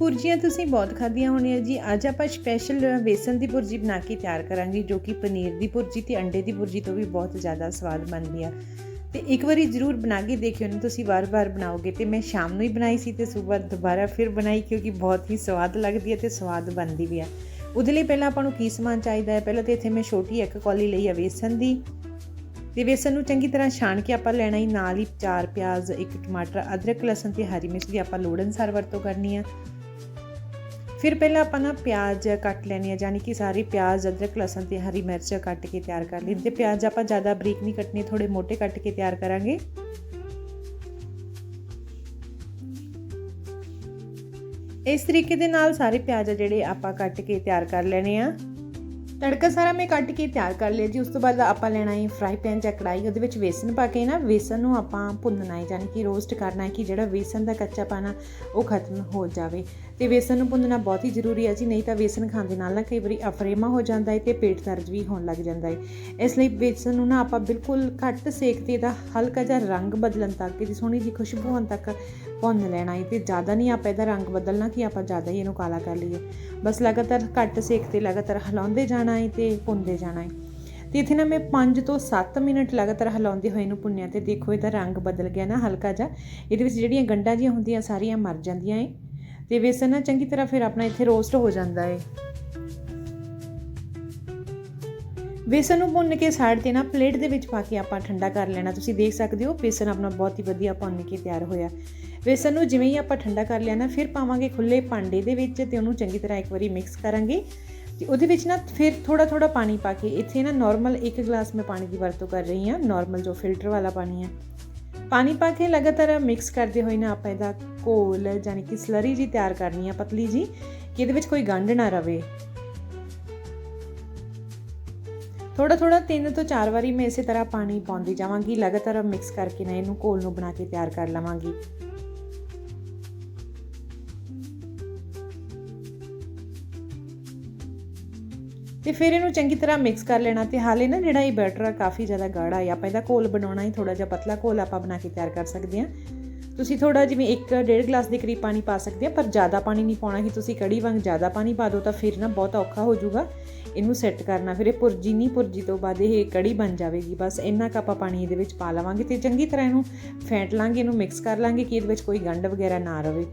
ਪੁਰਜੀਆਂ ਤੁਸੀਂ ਬਹੁਤ ਖਾਧੀਆਂ ਹੋਣੀਆਂ ਜੀ। ਅੱਜ ਆਪਾਂ ਸਪੈਸ਼ਲ ਬੇਸਨ ਦੀ ਪੁਰਜੀ ਬਣਾ ਕੇ ਤਿਆਰ ਕਰਾਂਗੇ, ਜੋ ਕਿ ਪਨੀਰ ਦੀ ਪੁਰਜੀ ਤੇ ਅੰਡੇ ਦੀ ਪੁਰਜੀ ਤੋਂ ਵੀ ਬਹੁਤ ਜ਼ਿਆਦਾ ਸਵਾਦ ਬਣਦੀ ਆ। ਤੇ ਇੱਕ ਵਾਰੀ ਜ਼ਰੂਰ ਬਣਾ ਕੇ ਦੇਖਿਓ ਨਾ, ਤੁਸੀਂ ਵਾਰ-ਵਾਰ ਬਣਾਓਗੇ ਤੇ ਮੈਂ ਸ਼ਾਮ ਨੂੰ ਹੀ ਬਣਾਈ ਸੀ ਤੇ ਸਵੇਰ ਦੁਬਾਰਾ ਫਿਰ ਬਣਾਈ ਕਿਉਂਕਿ ਬਹੁਤ ਹੀ ਸਵਾਦ ਲੱਗਦੀ ਹੈ ਤੇ ਸਵਾਦ ਬਣਦੀ ਵੀ ਆ। ਉਹਦੇ ਲਈ ਪਹਿਲਾਂ ਆਪਾਂ ਨੂੰ ਕੀ ਸਮਾਨ ਚਾਹੀਦਾ ਹੈ? ਪਹਿਲਾਂ ਤੇ ਇੱਥੇ ਮੈਂ ਛੋਟੀ ਇੱਕ ਕੌਲੀ ਲਈ ਆ ਵੇਸਨ ਦੀ। ਤੇ ਵੇਸਨ ਨੂੰ ਚੰਗੀ ਤਰ੍ਹਾਂ ਛਾਣ ਕੇ ਆਪਾਂ ਲੈਣਾ ਹੀ ਨਾਲ ਹੀ ਚਾਰ ਪਿਆਜ਼, ਇੱਕ ਟਮਾਟਰ, ਅਦਰਕ, ਲਸਣ ਤੇ ਹਰੀ ਮਿਰਚ ਦੀ ਆਪਾਂ ਲੋੜ ਅਨੁਸਾਰ ਵਰਤੋਂ ਕਰਨੀ ਆ। ਫਿਰ ਪਹਿਲਾਂ ਆਪਾਂ ਨਾ ਪਿਆਜ਼ ਕੱਟ ਲੈਣੇ ਆ ਯਾਨੀ ਕਿ ਸਾਰੀ ਪਿਆਜ਼, ਅਦਰਕ, ਲਸਣ ਤੇ ਹਰੀ ਮਿਰਚ ਕੱਟ ਕੇ ਤਿਆਰ ਕਰ ਲਈ। ਤੇ ਪਿਆਜ਼ ਆਪਾਂ ਜ਼ਿਆਦਾ ਬਰੀਕ ਨਹੀਂ ਕੱਟਨੇ ਥੋੜੇ ਮੋٹے ਕੱਟ ਕੇ ਤਿਆਰ ਕਰਾਂਗੇ। ਇਸ ਤਰੀਕੇ ਦੇ ਨਾਲ ਸਾਰੇ ਪਿਆਜ਼ ਜਿਹੜੇ ਆਪਾਂ ਕੱਟ ਕੇ ਤਿਆਰ ਕਰ ਲੈਣੇ ਆ। ਤੜਕਾ ਸਾਰਾ ਮੈਂ ਕੱਟ ਕੇ ਤਿਆਰ ਕਰ ਲਿਆ ਜੀ। ਉਸ ਤੋਂ ਬਾਅਦ ਆਪਾਂ ਲੈਣਾ ਹੈ ਫਰਾਈ ਪੈਨ ਜਾਂ ਕੜਾਈ ਉਹਦੇ ਵਿੱਚ ਵੇਸਨ ਪਾ ਕੇ ਨਾ ਵੇਸਨ ਨੂੰ ਆਪਾਂ ਭੁੰਨਣਾ ਹੈ ਯਾਨੀ ਕਿ ਰੋਸਟ ਕਰਨਾ ਹੈ ਕਿ ਜਿਹੜਾ ਵੇਸਨ ਦਾ ਕੱਚਾ ਪਾਣਾ ਉਹ ਖਤਮ ਹੋ ਜਾਵੇ। ਤੇ ਵੇਸਣ ਨੂੰ ਭੁੰਨਣਾ ਬਹੁਤ ਹੀ ਜ਼ਰੂਰੀ ਹੈ ਜੀ, ਨਹੀਂ ਤਾਂ ਵੇਸਣ ਖਾਣ ਦੇ ਨਾਲ ਨਾ ਕਈ ਵਾਰੀ ਅਫਰੇਮਾ ਹੋ ਜਾਂਦਾ ਹੈ ਤੇ ਪੇਟ ਦਰਦ ਵੀ ਹੋਣ ਲੱਗ ਜਾਂਦਾ ਹੈ। ਇਸ ਲਈ ਵੇਸਣ ਨੂੰ ਨਾ ਆਪਾਂ ਬਿਲਕੁਲ ਘੱਟ ਸੇਕ ਤੇ ਇਹਦਾ ਹਲਕਾ ਜਿਹਾ ਰੰਗ ਬਦਲਣ ਤੱਕ, ਇਹਦੀ ਸੋਹਣੀ ਜੀ ਖੁਸ਼ਬੂ ਆਉਣ ਤੱਕ ਭੁੰਨ ਲੈਣਾ ਹੈ ਤੇ ਜ਼ਿਆਦਾ ਨਹੀਂ ਆਪਾਂ ਇਹਦਾ ਰੰਗ ਬਦਲਣਾ ਕਿ ਆਪਾਂ ਜ਼ਿਆਦਾ ਹੀ ਇਹਨੂੰ ਕਾਲਾ ਕਰ ਲਈਏ। ਬਸ ਲਗਾਤਾਰ ਘੱਟ ਸੇਕ ਤੇ ਲਗਾਤਾਰ ਹਿਲਾਉਂਦੇ ਜਾਣਾ ਹੈ ਤੇ ਭੁੰਨਦੇ ਜਾਣਾ ਹੈ। ਤੇ ਇੱਥੇ ਨਾ ਮੈਂ 5 ਤੋਂ 7 ਮਿੰਟ ਲਗਾਤਾਰ ਹਿਲਾਉਂਦੇ ਹੋਏ ਇਹਨੂੰ ਭੁੰਨਿਆ ਤੇ ਦੇਖੋ ਇਹਦਾ ਰੰਗ ਬਦਲ ਗਿਆ ਨਾ ਹਲਕਾ ਜਿਹਾ। ਇਹਦੇ ਵਿੱਚ ਜਿਹੜੀਆਂ ਗੰਢਾਂ ਜੀਆਂ ਹੁੰਦੀਆਂ ਸਾਰੀਆਂ ਮਰ ਜਾਂਦੀਆਂ ਏ ਤੇ ਵੇਸਣ ਨਾ ਚੰਗੀ ਤਰ੍ਹਾਂ ਫਿਰ ਆਪਣਾ ਇੱਥੇ ਰੋਸਟ ਹੋ ਜਾਂਦਾ ਹੈ ਵੇਸਣ ਨੂੰ ਭੁੰਨ ਕੇ ਸਾਈਡ ਤੇ ਨਾ ਪਲੇਟ ਦੇ ਵਿੱਚ ਪਾ ਕੇ ਆਪਾਂ ਠੰਡਾ ਕਰ ਲੈਣਾ। ਤੁਸੀਂ ਦੇਖ ਸਕਦੇ ਹੋ ਵੇਸਣ ਆਪਣਾ ਬਹੁਤ ਹੀ ਵਧੀਆ ਭੁੰਨ ਕੇ ਤਿਆਰ ਹੋਇਆ। ਵੇਸਣ ਨੂੰ ਜਿਵੇਂ ਹੀ ਆਪਾਂ ਠੰਡਾ ਕਰ ਲਿਆ ਨਾ, ਫਿਰ ਪਾਵਾਂਗੇ ਖੁੱਲੇ ਭਾਂਡੇ ਦੇ ਵਿੱਚ ਤੇ ਉਹਨੂੰ ਚੰਗੀ ਤਰ੍ਹਾਂ ਇੱਕ ਵਾਰੀ ਮਿਕਸ ਕਰਾਂਗੇ। ਤੇ ਉਹਦੇ ਵਿੱਚ ਨਾ ਫਿਰ ਥੋੜਾ ਥੋੜਾ ਪਾਣੀ ਪਾ ਕੇ ਇੱਥੇ ਨਾ ਨਾਰਮਲ 1 ਗਲਾਸ ਮੈਂ ਪਾਣੀ ਦੀ ਵਰਤੋਂ ਕਰ ਰਹੀ ਹਾਂ ਨਾਰਮਲ ਜੋ ਫਿਲਟਰ ਵਾਲਾ ਪਾਣੀ ਹੈ ਪਾਣੀ ਪਾ ਕੇ ਲਗਾਤਾਰ ਮਿਕਸ ਕਰਦੇ ਹੋਏ ਨਾ ਆਪਾਂ ਇਹਦਾ ਘੋਲ ਯਾਨੀ ਕਿ ਸਲਰੀ ਜੀ ਤਿਆਰ ਕਰਨੀ ਆ ਪਤਲੀ ਜੀ, ਕਿ ਇਹਦੇ ਵਿੱਚ ਕੋਈ ਗੰਢ ਨਾ ਰਵੇ। ਥੋੜਾ ਥੋੜਾ ਤਿੰਨ ਤੋਂ ਚਾਰ ਵਾਰੀ ਮੈਂ ਇਸੇ ਤਰ੍ਹਾਂ ਪਾਣੀ ਪਾਉਂਦੀ ਜਾਵਾਂਗੀ, ਲਗਾਤਾਰ ਮਿਕਸ ਕਰਕੇ ਨਾ ਇਹਨੂੰ ਘੋਲ ਨੂੰ ਬਣਾ ਕੇ ਤਿਆਰ ਕਰ ਲਵਾਂਗੀ। ਤੇ ਫਿਰ ਇਹਨੂੰ ਚੰਗੀ ਤਰ੍ਹਾਂ ਮਿਕਸ ਕਰ ਲੈਣਾ ਤੇ ਹਾਲੇ ਨਾ ਜਿਹੜਾ ਇਹ ਬੈਟਰ ਆ ਕਾਫੀ ਜ਼ਿਆਦਾ ਗਾੜਾ ਆ ਆਪਾਂ ਇਹਦਾ ਘੋਲ ਬਣਾਉਣਾ ਹੀ ਥੋੜਾ ਜਿਹਾ ਪਤਲਾ ਘੋਲ ਆਪਾਂ ਬਣਾ ਕੇ ਤਿਆਰ ਕਰ ਸਕਦੇ ਹਾਂ। ਤੁਸੀਂ ਥੋੜਾ ਜਿਵੇਂ 1.5 ਗਲਾਸ ਦੇ ਕਰੀਬ ਪਾਣੀ ਪਾ ਸਕਦੇ ਆ ਪਰ ਜ਼ਿਆਦਾ ਪਾਣੀ ਨਹੀਂ ਪਾਉਣਾ ਕਿ ਤੁਸੀਂ ਕੜੀ ਵਾਂਗ ਜ਼ਿਆਦਾ ਪਾਣੀ ਪਾ ਦਿਓ ਤਾਂ ਫਿਰ ਨਾ ਬਹੁਤ ਔਖਾ ਹੋ ਜਾਊਗਾ। ਇਹਨੂੰ ਸੈੱਟ ਕਰਨਾ, ਫਿਰ ਇਹ ਪੁਰਜੀ ਨਹੀਂ ਪੁਰਜੀ ਤੋਂ ਬਾਅਦ ਇਹ ਕੜੀ ਬਣ ਜਾਵੇਗੀ। ਬਸ ਇੰਨਾ ਕ ਆਪਾਂ ਪਾਣੀ ਇਹਦੇ ਵਿੱਚ ਪਾ ਲਵਾਂਗੇ ਤੇ ਚੰਗੀ ਤਰ੍ਹਾਂ ਇਹਨੂੰ ਫੈਂਟ ਲਾਂਗੇ, ਇਹਨੂੰ ਮਿਕਸ ਕਰ ਲਾਂਗੇ ਕਿ ਇਹਦੇ ਵਿੱਚ ਕੋਈ ਗੰਢ ਵਗੈਰਾ ਨਾ ਰਵੇ।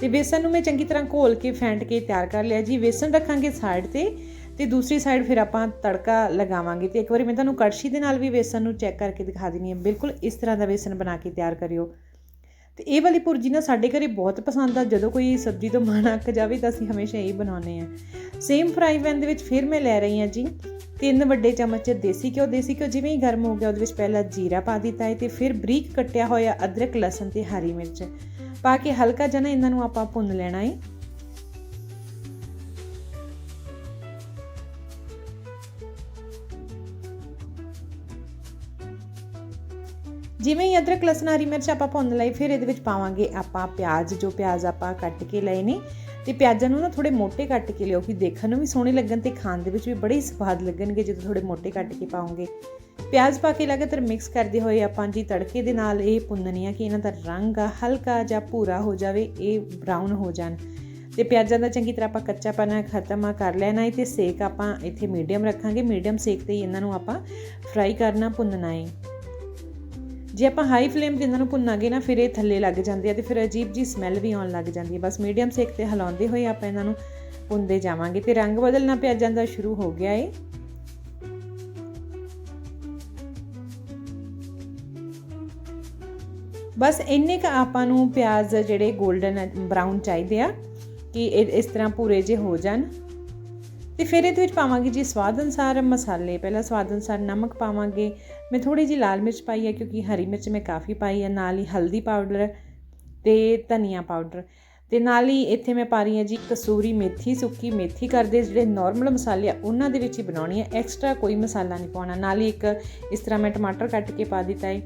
ਤੇ ਵੇਸਣ ਨੂੰ ਮੈਂ ਚੰਗੀ ਤਰ੍ਹਾਂ ਘੋਲ ਕੇ, ਫੈਂਟ ਕੇ ਤਿਆਰ ਕਰ ਲਿਆ ਜੀ। ਵੇਸਣ ਰੱਖਾਂਗੇ ਸਾਈਡ ਤੇ ਤੇ ਦੂਸਰੀ ਸਾਈਡ ਫਿਰ ਆਪਾਂ ਤੜਕਾ ਲਗਾਵਾਂਗੇ ਤੇ ਇੱਕ ਵਾਰੀ ਮੈਂ ਤੁਹਾਨੂੰ ਕੜਛੀ ਦੇ ਨਾਲ ਵੀ ਵੇਸਣ ਨੂੰ ਚੈੱਕ ਕਰਕੇ ਦਿਖਾ ਦਿੰਨੀ ਆ ਬਿਲਕੁਲ ਇਸ ਤਰ੍ਹਾਂ ਦਾ ਵੇਸਣ ਬਣਾ ਕੇ ਤਿਆਰ ਕਰਿਓ। ਤੇ ਇਹ ਵਾਲੀ ਪੁਰਜੀ ਨਾ ਸਾਡੇ ਘਰੇ ਬਹੁਤ ਪਸੰਦ ਆ। ਜਦੋਂ ਕੋਈ ਸਬਜ਼ੀ ਤੋਂ ਮਨ ਅੱਕ ਜਾਵੇ ਤਾਂ ਅਸੀਂ ਹਮੇਸ਼ਾ ਇਹ ਬਣਾਉਂਦੇ ਆ ਸੇਮ ਫਰਾਈ ਪੈਨ ਦੇ ਵਿੱਚ ਫਿਰ ਮੈਂ ਲੈ ਰਹੀ ਆ ਜੀ ਤਿੰਨ ਵੱਡੇ ਚਮਚ ਦੇਸੀ ਘਿਓ। ਦੇਸੀ ਘਿਓ ਜਿਵੇਂ ਹੀ ਗਰਮ ਹੋ ਗਿਆ, ਉਹਦੇ ਵਿੱਚ ਪਹਿਲਾਂ ਜੀਰਾ ਪਾ ਦਿੱਤਾ ਹੈ ਤੇ ਫਿਰ ਬਰੀਕ ਕੱਟਿਆ ਹੋਇਆ ਅਦਰਕ, ਲਸਣ ਤੇ ਹਰੀ ਮਿਰਚ। ਪਾ ਕੇ ਹਲਕਾ ਜਿਹਾ ਇਹਨਾਂ ਨੂੰ ਆਪਾਂ ਭੁੰਨ ਲੈਣਾ ਹੈ ਜਿਵੇਂ ਹੀ ਅਦਰਕ, ਲਸਣ, ਹਰੀ ਮਿਰਚ ਆਪਾਂ ਭੁੰਨ ਲਈ, ਫਿਰ ਇਹਦੇ ਵਿੱਚ ਪਾਵਾਂਗੇ ਆਪਾਂ ਪਿਆਜ਼, ਜੋ ਪਿਆਜ਼ ਆਪਾਂ ਕੱਟ ਕੇ ਲਏ ਨੇ। ਤੇ ਪਿਆਜ਼ਾਂ ਨੂੰ ਨਾ ਥੋੜੇ ਮੋਟੇ ਕੱਟ ਕੇ ਲਿਓ, ਕਿ ਦੇਖਣ ਨੂੰ ਵੀ ਸੋਹਣੇ ਲੱਗਣ ਤੇ ਖਾਣ ਦੇ ਵਿੱਚ ਵੀ ਬੜੇ ਸਵਾਦ ਲੱਗਣਗੇ ਜਦੋਂ ਥੋੜੇ ਮੋਟੇ ਕੱਟ ਕੇ ਪਾਉਂਗੇ ਪਿਆਜ਼ ਪਾ ਕੇ ਲਗਾਤਾਰ ਮਿਕਸ ਕਰਦੇ ਹੋਏ ਆਪਾਂ ਜੀ ਤੜਕੇ ਦੇ ਨਾਲ ਇਹ ਭੁੰਨਣੀ ਆ ਕਿ ਇਹਨਾਂ ਦਾ ਰੰਗ ਆ ਹਲਕਾ ਜਾਂ ਭੂਰਾ ਹੋ ਜਾਵੇ, ਇਹ ਬ੍ਰਾਊਨ ਹੋ ਜਾਣ। ਤੇ ਪਿਆਜ਼ਾਂ ਦਾ ਚੰਗੀ ਤਰ੍ਹਾਂ ਆਪਾਂ ਕੱਚਾ ਕੱਚਾਪਨ ਖਤਮ ਆ ਕਰ ਲੈਣਾ ਹੈ ਤੇ ਸੇਕ ਆਪਾਂ ਇੱਥੇ ਮੀਡੀਅਮ ਰੱਖਾਂਗੇ। ਮੀਡੀਅਮ ਸੇਕ ਤੇ ਇਹਨਾਂ ਨੂੰ ਆਪਾਂ ਫਰਾਈ ਕਰਨਾ, ਭੁੰਨਣਾ ਹੈ ਜੇ ਆਪਾਂ ਹਾਈ ਫਲੇਮ ਤੇ ਇਹਨਾਂ ਨੂੰ ਭੁੰਨਾਂਗੇ ਨਾ, ਫਿਰ ਇਹ ਥੱਲੇ ਲੱਗ ਜਾਂਦੇ ਆ ਤੇ ਫਿਰ ਅਜੀਬ ਜੀ ਸਮੈਲ ਵੀ ਆਉਣ ਲੱਗ ਜਾਂਦੀ ਹੈ ਬਸ ਮੀਡੀਅਮ ਸੇਕ ਤੇ ਹਿਲਾਉਂਦੇ ਹੋਏ ਆਪਾਂ ਇਹਨਾਂ ਨੂੰ ਭੁੰਨਦੇ ਜਾਵਾਂਗੇ ਤੇ ਰੰਗ ਬਦਲਣਾ ਪਿਆਜ਼ਾਂ ਦਾ ਸ਼ੁਰੂ ਹੋ ਗਿਆ ਏ। ਬਸ ਇੰਨੇ ਕ ਆਪਾਂ ਨੂੰ ਪਿਆਜ਼ ਜਿਹੜੇ 골ਡਨ ਬਰਾਊਨ ਚਾਹੀਦੇ ਆ, ਕਿ ਇਸ ਤਰ੍ਹਾਂ ਪੂਰੇ ਜੇ ਹੋ ਜਾਣ। ਤੇ ਫਿਰ ਇਹਦੇ ਵਿੱਚ ਪਾਵਾਂਗੇ ਜੀ ਸਵਾਦ ਅਨੁਸਾਰ ਮਸਾਲੇ। ਪਹਿਲਾਂ ਸਵਾਦ ਅਨੁਸਾਰ ਨਮਕ ਪਾਵਾਂਗੇ। ਮੈਂ ਥੋੜੀ ਜੀ ਲਾਲ ਮਿਰਚ ਪਾਈ ਹੈ ਕਿਉਂਕਿ ਹਰੀ ਮਿਰਚ ਮੈਂ ਕਾਫੀ ਪਾਈ ਹੈ ਨਾਲ ਹੀ ਹਲਦੀ ਪਾਊਡਰ ਤੇ ਧਨੀਆ ਪਾਊਡਰ। ਤੇ ਨਾਲ ਹੀ ਇੱਥੇ ਮੈਂ ਪਾ ਰਹੀ ਹਾਂ ਜੀ ਕਸੂਰੀ ਮੇਥੀ ਸੁੱਕੀ ਮੇਥੀ ਕਰਦੇ ਜਿਹੜੇ ਨਾਰਮਲ ਮਸਾਲੇ ਆ, ਉਹਨਾਂ ਦੇ ਵਿੱਚ ਹੀ ਬਣਾਉਣੀ ਹੈ ਐਕਸਟਰਾ ਕੋਈ ਮਸਾਲਾ ਨਹੀਂ ਪਾਉਣਾ। ਨਾਲ ਹੀ ਇੱਕ ਇਸ ਤਰ੍ਹਾਂ ਮੈਂ ਟਮਾਟਰ ਕੱਟ ਕੇ ਪਾ ਦਿੱਤਾ ਹੈ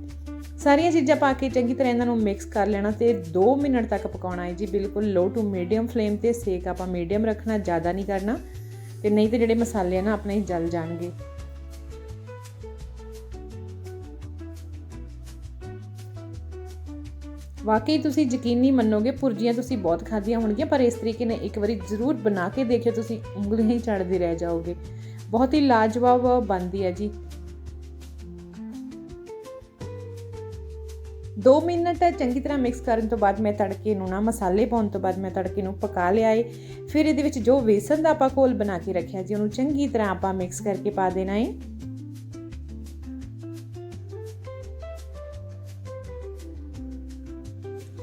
ਸਾਰੀਆਂ ਚੀਜ਼ਾਂ ਪਾ ਕੇ ਚੰਗੀ ਤਰ੍ਹਾਂ ਇਹਨਾਂ ਨੂੰ ਮਿਕਸ ਕਰ ਲੈਣਾ ਤੇ 2 ਮਿੰਟ ਤੱਕ ਪਕਾਉਣਾ ਹੈ ਜੀ। ਬਿਲਕੁਲ ਲੋ ਟੂ ਮੀਡੀਅਮ ਫਲੇਮ ਤੇ ਸੇਕ ਆਪਾਂ ਮੀਡੀਅਮ ਰੱਖਣਾ, ਜ਼ਿਆਦਾ ਨਹੀਂ ਕਰਨਾ। ਤੇ ਨਹੀਂ ਤੇ ਜਿਹੜੇ ਮਸਾਲੇ ਆ ਨਾ ਆਪਣੇ ਹੀ ਜਲ ਜਾਣਗੇ। ਵਾਕਈ ਤੁਸੀਂ ਯਕੀਨੀ ਮੰਨੋਗੇ ਪੁਰਜੀਆਂ ਤੁਸੀਂ ਬਹੁਤ ਖਾਧੀਆਂ ਹੋਣਗੀਆਂ, ਪਰ ਇਸ ਤਰੀਕੇ ਨਾਲ ਇੱਕ ਵਾਰੀ ਜ਼ਰੂਰ ਬਣਾ ਕੇ ਦੇਖਿਓ, ਤੁਸੀਂ ਉਂਗਲੀਆਂ ਹੀ ਚੜਦੇ ਰਹਿ ਜਾਓਗੇ। ਬਹੁਤ ਹੀ ਲਾਜਵਾਬ ਬਣਦੀ ਹੈ ਜੀ। 2 ਮਿੰਟ ਚੰਗੀ ਤਰ੍ਹਾਂ ਮਿਕਸ ਕਰਨ ਤੋਂ ਬਾਅਦ ਮੈਂ ਤੜਕੇ ਨੂੰ ਨਾ ਮਸਾਲੇ ਪਾਉਣ ਤੋਂ ਬਾਅਦ ਮੈਂ ਤੜਕੇ ਨੂੰ ਪਕਾ ਲਿਆ ਏ। ਫਿਰ ਇਹਦੇ ਵਿੱਚ ਜੋ ਵੇਸਣ ਦਾ ਆਪਾਂ ਘੋਲ ਬਣਾ ਕੇ ਰੱਖਿਆ ਜੀ, ਉਹਨੂੰ ਚੰਗੀ ਤਰ੍ਹਾਂ ਆਪਾਂ ਮਿਕਸ ਕਰਕੇ ਪਾ ਦੇਣਾ ਏ।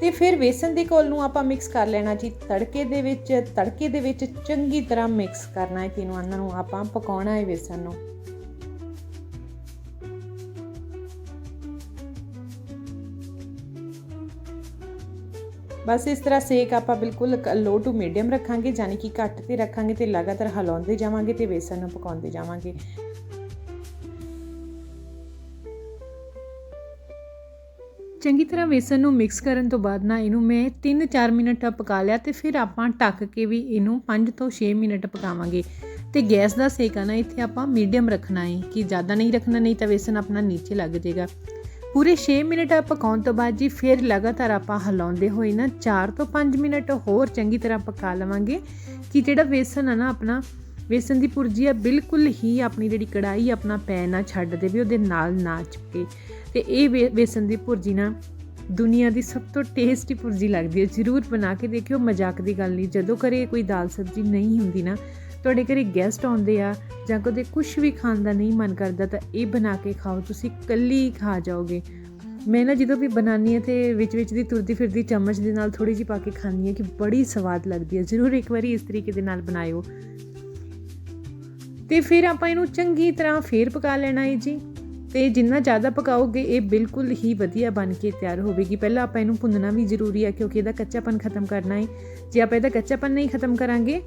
ਤੇ ਫਿਰ ਵੇਸਣ ਦੇ ਘੋਲ ਨੂੰ ਆਪਾਂ ਮਿਕਸ ਕਰ ਲੈਣਾ ਜੀ, ਤੜਕੇ ਦੇ ਵਿੱਚ, ਤੜਕੇ ਦੇ ਵਿੱਚ ਚੰਗੀ ਤਰ੍ਹਾਂ ਮਿਕਸ ਕਰਨਾ ਹੈ ਤਿੰਨੋਂ ਇਹਨਾਂ ਨੂੰ ਆਪਾਂ ਪਕਾਉਣਾ ਹੈ ਵੇਸਣ ਨੂੰ। ਬਸ ਇਸ ਤਰ੍ਹਾਂ ਸੇਕ ਆਪਾਂ ਬਿਲਕੁਲ ਲੋ ਟੂ ਮੀਡੀਅਮ ਰੱਖਾਂਗੇ ਯਾਨੀ ਕਿ ਘੱਟ ਤੇ ਰੱਖਾਂਗੇ ਤੇ ਲਗਾਤਾਰ ਹਿਲਾਉਂਦੇ ਜਾਵਾਂਗੇ ਤੇ ਵੇਸਣ ਨੂੰ ਪਕਾਉਂਦੇ ਜਾਵਾਂਗੇ। ਚੰਗੀ ਤਰ੍ਹਾਂ ਵੇਸਣ ਨੂੰ ਮਿਕਸ ਕਰਨ ਤੋਂ ਬਾਅਦ ਨਾ ਇਹਨੂੰ ਮੈਂ 3-4 ਮਿੰਟ ਪਕਾ ਲਿਆ ਤੇ ਫਿਰ ਆਪਾਂ ਢੱਕ ਕੇ ਵੀ ਇਹਨੂੰ 5 ਤੋਂ 6 ਮਿੰਟ ਪਕਾਵਾਂਗੇ। ਤੇ ਗੈਸ ਦਾ ਸੇਕ ਆ ਨਾ, ਇੱਥੇ ਆਪਾਂ ਮੀਡੀਅਮ ਰੱਖਣਾ ਹੈ ਕਿ ਜ਼ਿਆਦਾ ਨਹੀਂ ਰੱਖਣਾ, ਨਹੀਂ ਤਾਂ ਵੇਸਣ ਆਪਣਾ ਨੀਚੇ ਲੱਗ ਜਾਏਗਾ ਪੂਰੇ 6 ਮਿੰਟ ਪਕਾਉਣ ਤੋਂ ਬਾਅਦ ਜੀ, ਫਿਰ ਲਗਾਤਾਰ ਆਪਾਂ ਹਿਲਾਉਂਦੇ ਹੋਏ ਨਾ 4 ਤੋਂ 5 ਮਿੰਟ ਹੋਰ ਚੰਗੀ ਤਰ੍ਹਾਂ ਪਕਾ ਲਵਾਂਗੇ ਕਿ ਜਿਹੜਾ ਵੇਸਣ ਆ ਨਾ ਆਪਣਾ ਵੇਸਣ ਦੀ ਪੁਰਜੀ ਆ ਬਿਲਕੁਲ ਹੀ ਆਪਣੀ ਜਿਹੜੀ ਕੜਾਈ ਆਪਣਾ ਪੈ ਨਾ ਛੱਡ ਦੇਵੇ, ਉਹਦੇ ਨਾਲ ਨਾ ਚਿਪਕੇ। ਤੇ ਇਹ ਵੇਸਣ ਦੀ ਪੁਰਜੀ ਨਾ ਦੁਨੀਆ ਦੀ ਸਭ ਤੋਂ ਟੇਸਟੀ ਪੁਰਜੀ ਲੱਗਦੀ ਹੈ। ਜ਼ਰੂਰ ਬਣਾ ਕੇ ਦੇਖਿਓ, ਮਜ਼ਾਕ ਦੀ ਗੱਲ ਨਹੀਂ। ਜਦੋਂ ਕਰੇ ਕੋਈ ਦਾਲ ਸਬਜ਼ੀ ਨਹੀਂ ਹੁੰਦੀ ਨਾ ਤੁਹਾਡੇ ਘਰੇ ਗੈਸਟ ਆਉਂਦੇ ਆ ਜਾਂ ਕਦੇ ਕੁਝ ਵੀ ਖਾਣ ਦਾ ਨਹੀਂ ਮਨ ਕਰਦਾ ਤਾਂ ਇਹ ਬਣਾ ਕੇ ਖਾਓ, ਤੁਸੀਂ ਕੱਲੀ ਖਾ ਜਾਓਗੇ। ਮੈਂ ਨਾ ਜਦੋਂ ਵੀ ਬਣਾਉਂਦੀ ਹਾਂ ਤੇ ਵਿੱਚ ਵਿੱਚ ਦੀ ਤੁਰਦੀ ਫਿਰਦੀ ਚਮਚ ਦੇ ਨਾਲ ਥੋੜੀ ਜਿਹੀ ਪਾ ਕੇ ਖਾਂਦੀ ਹਾਂ ਕਿ ਬੜੀ ਸਵਾਦ ਲੱਗਦੀ ਹੈ ਜ਼ਰੂਰ ਇੱਕ ਵਾਰੀ ਇਸ ਤਰੀਕੇ ਦੇ ਨਾਲ ਬਣਾਇਓ। ਤੇ ਫਿਰ ਆਪਾਂ ਇਹਨੂੰ ਚੰਗੀ ਤਰ੍ਹਾਂ ਫੇਰ ਪਕਾ ਲੈਣਾ ਹੈ ਜੀ। ਤੇ ਜਿੰਨਾ ਜ਼ਿਆਦਾ ਪਕਾਓਗੇ, ਇਹ ਬਿਲਕੁਲ ਹੀ ਵਧੀਆ ਬਣ ਕੇ ਤਿਆਰ ਹੋਵੇਗੀ। ਪਹਿਲਾਂ ਆਪਾਂ ਇਹਨੂੰ ਭੁੰਨਣਾ ਵੀ ਜ਼ਰੂਰੀ ਹੈ, ਕਿਉਂਕਿ ਇਹਦਾ ਕੱਚਾਪਨ ਖਤਮ ਕਰਨਾ ਹੈ। ਜੇ ਆਪਾਂ ਇਹਦਾ ਕੱਚਾਪਨ ਨਹੀਂ ਖਤਮ ਕਰਾਂਗੇ,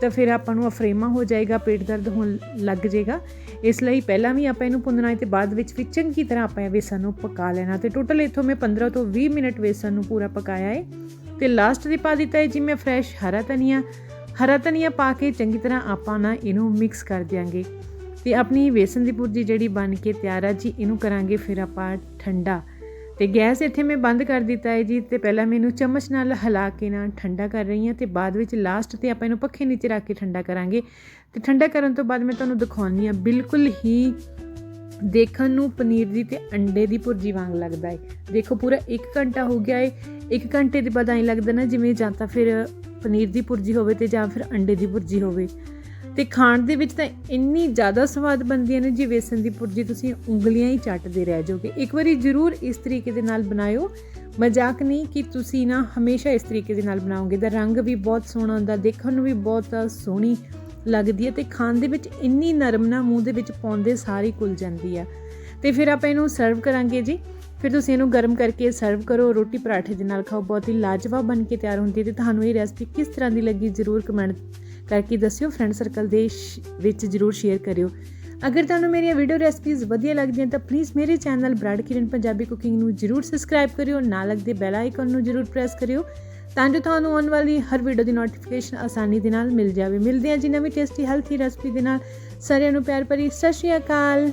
ਤਾਂ ਫਿਰ ਆਪਾਂ ਨੂੰ ਅਫਰੇਮਾ ਹੋ ਜਾਏਗਾ, ਪੇਟ ਦਰਦ ਹੋਣ ਲੱਗ ਜਾਏਗਾ। ਇਸ ਲਈ ਪਹਿਲਾਂ ਵੀ ਆਪਾਂ ਇਹਨੂੰ ਭੁੰਨਣਾ ਹੈ ਤੇ ਬਾਅਦ ਵਿੱਚ ਵੀ ਚੰਗੀ ਤਰ੍ਹਾਂ ਆਪਾਂ ਇਹ ਵੇਸਣ ਨੂੰ ਪਕਾ ਲੈਣਾ ਤੇ ਟੋਟਲ ਇਥੋਂ ਮੈਂ 15 ਤੋਂ 20 ਮਿੰਟ ਵੇਸਣ ਨੂੰ ਪੂਰਾ ਪਕਾਇਆ ਹੈ। ਤੇ ਲਾਸਟ ਦੇ ਪਾ ਦਿੱਤਾ ਹੈ ਜੀ ਮੈਂ ਫਰੈਸ਼ ਹਰਾ ਧਨੀਆ। ਹਰਾ ਧਨੀਆ ਪਾ ਕੇ ਚੰਗੀ ਤਰ੍ਹਾਂ ਆਪਾਂ ਨਾ ਇਹਨੂੰ ਮਿਕਸ ਕਰ ਦਿਆਂਗੇ। ਤੇ ਆਪਣੀ ਵੇਸਣ ਦੀ ਪੁਰਜੀ ਜਿਹੜੀ ਬਣ ਕੇ ਤਿਆਰ ਆ ਜੀ, ਇਹਨੂੰ ਕਰਾਂਗੇ ਫਿਰ ਆਪਾਂ ਠੰਡਾ। ਤੇ ਗੈਸ ਇੱਥੇ ਮੈਂ ਬੰਦ ਕਰ ਦਿੱਤਾ ਹੈ ਜੀ, ਤੇ ਪਹਿਲਾਂ ਮੈਨੂੰ ਚਮਚ ਨਾਲ ਹਿਲਾ ਕੇ ਨਾ ਠੰਡਾ ਕਰ ਰਹੀ ਹਾਂ ਤੇ ਬਾਅਦ ਵਿੱਚ ਲਾਸਟ ਤੇ ਆਪਾਂ ਇਹਨੂੰ ਪੱਖੇ ਨੀਚੇ ਰੱਖ ਕੇ ਠੰਡਾ ਕਰਾਂਗੇ। ਤੇ ਠੰਡਾ ਕਰਨ ਤੋਂ ਬਾਅਦ ਮੈਂ ਤੁਹਾਨੂੰ ਦਿਖਾਉਣੀ ਆ ਬਿਲਕੁਲ ਹੀ ਦੇਖਣ ਨੂੰ ਪਨੀਰ ਦੀ ਤੇ ਅੰਡੇ ਦੀ ਭੁਰਜੀ ਵਾਂਗ ਲੱਗਦਾ ਹੈ। ਦੇਖੋ ਪੂਰਾ 1 ਘੰਟਾ ਹੋ ਗਿਆ ਹੈ 1 ਘੰਟੇ ਦੇ ਬਾਅਦ ਐਂ ਲੱਗਦਾ ਨਾ ਜਿਵੇਂ ਜਾਂ ਤਾਂ ਫਿਰ ਪਨੀਰ ਦੀ ਭੁਰਜੀ ਹੋਵੇ ਤੇ ਜਾਂ ਫਿਰ ਅੰਡੇ ਦੀ ਭੁਰਜੀ ਹੋਵੇ। ਤੇ ਖਾਣ ਦੇ ਵਿੱਚ ਤਾਂ ਇੰਨੀ ਜ਼ਿਆਦਾ ਸਵਾਦ ਬਣਦੀਆਂ ਨੇ ਜੀ ਵੇਸਣ ਦੀ ਭੁਰਜੀ ਤੁਸੀਂ ਉਂਗਲੀਆਂ ਹੀ ਚੱਟਦੇ ਰਹਿ ਜਾਓਗੇ। ਇੱਕ ਵਾਰੀ ਜ਼ਰੂਰ ਇਸ ਤਰੀਕੇ ਦੇ ਨਾਲ ਬਣਾਇਓ। ਮਜ਼ਾਕ ਨਹੀਂ ਕਿ ਤੁਸੀਂ ਨਾ ਹਮੇਸ਼ਾ ਇਸ ਤਰੀਕੇ ਦੇ ਨਾਲ ਬਣਾਓਗੇ। ਦਾ ਰੰਗ ਵੀ ਬਹੁਤ ਸੋਹਣਾ ਹੁੰਦਾ, ਦੇਖਣ ਨੂੰ ਵੀ ਬਹੁਤ ਸੋਹਣੀ ਲੱਗਦੀ ਹੈ ਤੇ ਖਾਣ ਦੇ ਵਿੱਚ ਇੰਨੀ ਨਰਮ ਨਾ ਮੂੰਹ ਦੇ ਵਿੱਚ ਪਾਉਂਦੇ ਸਾਰੀ ਕੁਲ ਜਾਂਦੀ ਆ। ਤੇ ਫਿਰ ਆਪਾਂ ਇਹਨੂੰ ਸਰਵ ਕਰਾਂਗੇ ਜੀ। ਫਿਰ ਤੁਸੀਂ ਇਹਨੂੰ ਗਰਮ ਕਰਕੇ ਸਰਵ ਕਰੋ, ਰੋਟੀ ਪਰਾਠੇ ਦੇ ਨਾਲ ਖਾਓ। ਬਹੁਤ ਹੀ ਲਾਜਵਾਬ ਬਣ ਕੇ ਤਿਆਰ ਹੁੰਦੀ ਹੈ ਤੇ ਤੁਹਾਨੂੰ ਇਹ ਰੈਸਪੀ ਕਿਸ ਤਰ੍ਹਾਂ ਦੀ ਲੱਗੀ ਜ਼ਰੂਰ ਕਮੈਂਟ ਕਰਕੇ ਦੱਸਿਓ ਫਰੈਂਡ ਸਰਕਲ ਦੇ ਵਿੱਚ ਜ਼ਰੂਰ ਸ਼ੇਅਰ ਕਰਿਓ। ਅਗਰ ਤੁਹਾਨੂੰ ਮੇਰੀਆਂ ਵੀਡੀਓ ਰੈਸਪੀਜ਼ ਵਧੀਆ ਲੱਗਦੀਆਂ ਤਾਂ ਪਲੀਜ਼ ਮੇਰੇ ਚੈਨਲ ਬ੍ਰਾਡ ਕਿਰਨ ਪੰਜਾਬੀ ਕੁਕਿੰਗ ਨੂੰ ਜ਼ਰੂਰ ਸਬਸਕ੍ਰਾਈਬ ਕਰਿਓ, ਨਾਲ ਲੱਗਦੇ ਬੈਲ ਆਈਕਨ ਨੂੰ ਜ਼ਰੂਰ ਪ੍ਰੈਸ ਕਰਿਓ, ਤਾਂ ਜੋ ਤੁਹਾਨੂੰ ਆਉਣ ਵਾਲੀ ਹਰ ਵੀਡੀਓ ਦੀ ਨੋਟੀਫਿਕੇਸ਼ਨ ਆਸਾਨੀ ਦੇ ਨਾਲ ਮਿਲ ਜਾਵੇ। ਮਿਲਦੇ ਹਾਂ ਜੀ ਨਵੀਂ ਟੇਸਟੀ ਹੈਲਥੀ ਰੈਸਪੀ ਦੇ ਨਾਲ। ਸਾਰਿਆਂ ਨੂੰ ਪਿਆਰ ਭਰੀ, ਸਤਿ ਸ਼੍ਰੀ ਅਕਾਲ।